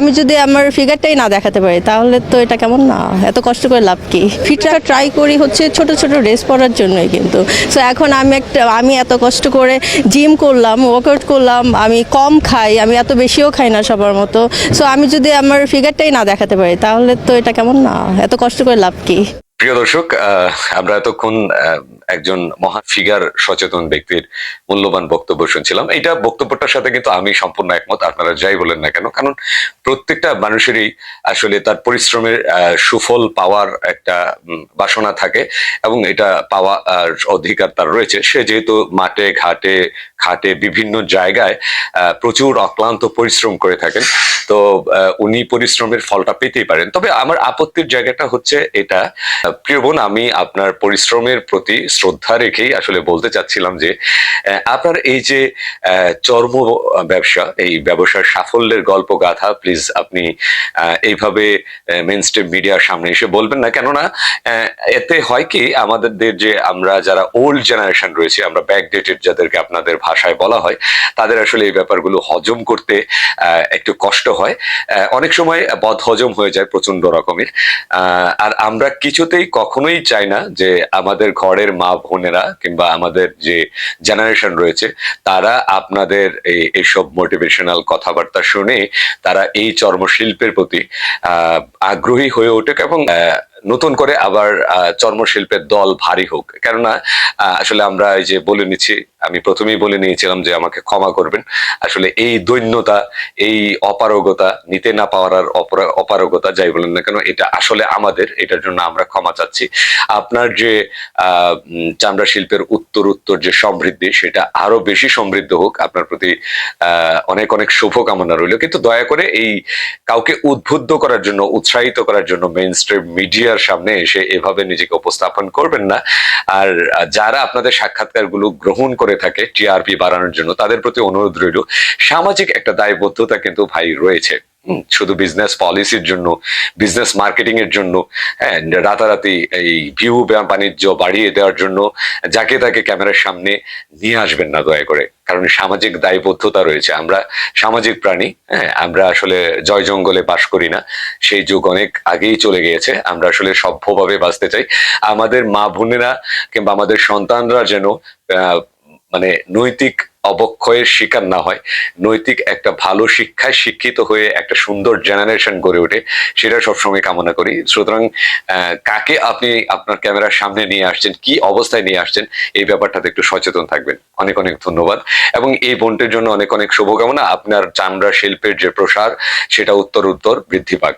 আমি যদি আমার ফিগারটাই না দেখাতে পারি, তাহলে তো এটা কেমন না? এত কষ্ট করে লাভ কি? ফিটটা ট্রাই করি হচ্ছে ছোট ছোট ড্রেস পরার জন্যই কিন্তু। সো এখন আমি একটা, আমি এত কষ্ট করে জিম করলাম ওয়ার্কআউট করলাম, আমি কম খাই, আমি এত বেশিও খাই না সবার মতো। সো আমি যদি আমার ফিগারটাই না দেখাতে পারি, তাহলে তো এটা কেমন না? এত কষ্ট করে লাভ কি? প্রিয় দর্শক আমরা এতক্ষণ একজন মহা ফিগার সচেতন ব্যক্তির মূল্যবান বক্তব্য শুনছিলাম। এটা বক্তব্যটার সাথে কিন্তু আমি সম্পূর্ণ একমত, আপনারা যাই বলেন না কেন। কারণ প্রত্যেকটা মানুষেরই আসলে তার পরিশ্রমের সুফল পাওয়ার একটা বাসনা থাকে এবং এটা পাওয়া অধিকার তার রয়েছে। সে যেহেতু মাঠে, ঘাটে, খাটে বিভিন্ন জায়গায় প্রচুর অক্লান্ত পরিশ্রম করে থাকেন, তো উনি পরিশ্রমের ফলটা পেতেই পারেন। তবে আমার আপত্তির জায়গাটা হচ্ছে এটা, প্রিয় বোন, আমি আপনার পরিশ্রমের প্রতি শ্রদ্ধা রেখেই আসলে বলতে চাচ্ছিলাম যে আপনার এই যে চর্ম ব্যবসা, এই ব্যবসার সাফল্যের গল্প গাথা প্লিজ আপনি এইভাবে মেন স্ট্রিম মিডিয়ার সামনে এসে বলবেন না। কেননা এতে হয় কি আমাদের যে আমরা যারা ওল্ড জেনারেশন রয়েছে, আমরা ব্যাকডেটেড যাদেরকে আপনাদের ভাষায় বলা হয়, তাদের আসলে এই ব্যাপারগুলো হজম করতে একটু কষ্ট হয়। অনেক সময় বদ হজম হয়ে যায় প্রচণ্ড রকমের। আর আমরা কিছুতেই কখনোই চাই না যে আমাদের ঘরের মা বোনেরা কিংবা আমাদের যে জেনারেশন রয়েছে, তারা আপনাদের এই, এইসব মোটিভেশনাল কথাবার্তা শুনে তারা এই চর্মশিল্পের প্রতি আগ্রহী হয়ে ওঠুক এবং নতুন করে আবার চর্মশিল্পের দল ভারী হোক। কেননা আসলে আমরা এই যে বলে নিচ্ছি আমি প্রথমেই বলে নিয়েছিলাম যে আমাকে ক্ষমা করবেন। আসলে এই দৈন্যতা, এই অপারগতা, নিতে না পাওয়ার অপারগতা যাই বলেন না কেন, এটা আসলে আমাদের, এটার জন্য আমরা ক্ষমা চাচ্ছি। আপনার যে চামড়া শিল্পের উত্তর উত্তর যে সমৃদ্ধি, সেটা আরও বেশি সমৃদ্ধ হোক, আপনার প্রতি অনেক অনেক শুভ কামনা রইল। কিন্তু দয়া করে এই কাউকে উদ্বুদ্ধ করার জন্য, উৎসাহিত করার জন্য মেইন মিডিয়ার সামনে এসে এভাবে নিজেকে উপস্থাপন করবেন না। আর যারা আপনাদের সাক্ষাৎকারগুলো গ্রহণ করে থাকে টিআরপি বাড়ানোর জন্য, তাদের প্রতি অনুরোধ রইল। সামাজিক একটা দায়বদ্ধতা কিন্তু ভাই রয়েছে। শুধু বিজনেস পলিসির জন্য বিজনেস মার্কেটিং এর জন্য রাতারাতি এই ভিউ বাণিজ্য বাড়িয়ে দেওয়ার জন্য, যাকে তাকে ক্যামেরার সামনে নিয়ে আসবেন না দয়া করে। কারণ সামাজিক দায়বদ্ধতা রয়েছে। আমরা সামাজিক প্রাণী হ্যাঁ আমরা আসলে জয় জঙ্গলে বাস করি না। সেই যুগ অনেক আগেই চলে গিয়েছে। আমরা আসলে সভ্যভাবে বাঁচতে চাই। আমাদের মা বোনেরা কিংবা আমাদের সন্তানরা যেন মানে নৈতিক অবক্ষয়ের শিকার না হয়, নৈতিক একটা ভালো শিক্ষায় শিক্ষিত হয়ে একটা সুন্দর জেনারেশন গড়ে ওঠে, সেটা সবসময় কামনা করি। সুতরাং কাকে আপনি আপনার ক্যামেরার সামনে নিয়ে আসছেন, কি অবস্থায় নিয়ে আসছেন, এই ব্যাপারটাতে একটু সচেতন থাকবেন। অনেক অনেক ধন্যবাদ। এবং এই বোনটির জন্য অনেক অনেক শুভকামনা। আপনার চামড়া, শিল্পের যে প্রসার, সেটা উত্তর উত্তর বৃদ্ধি পাক।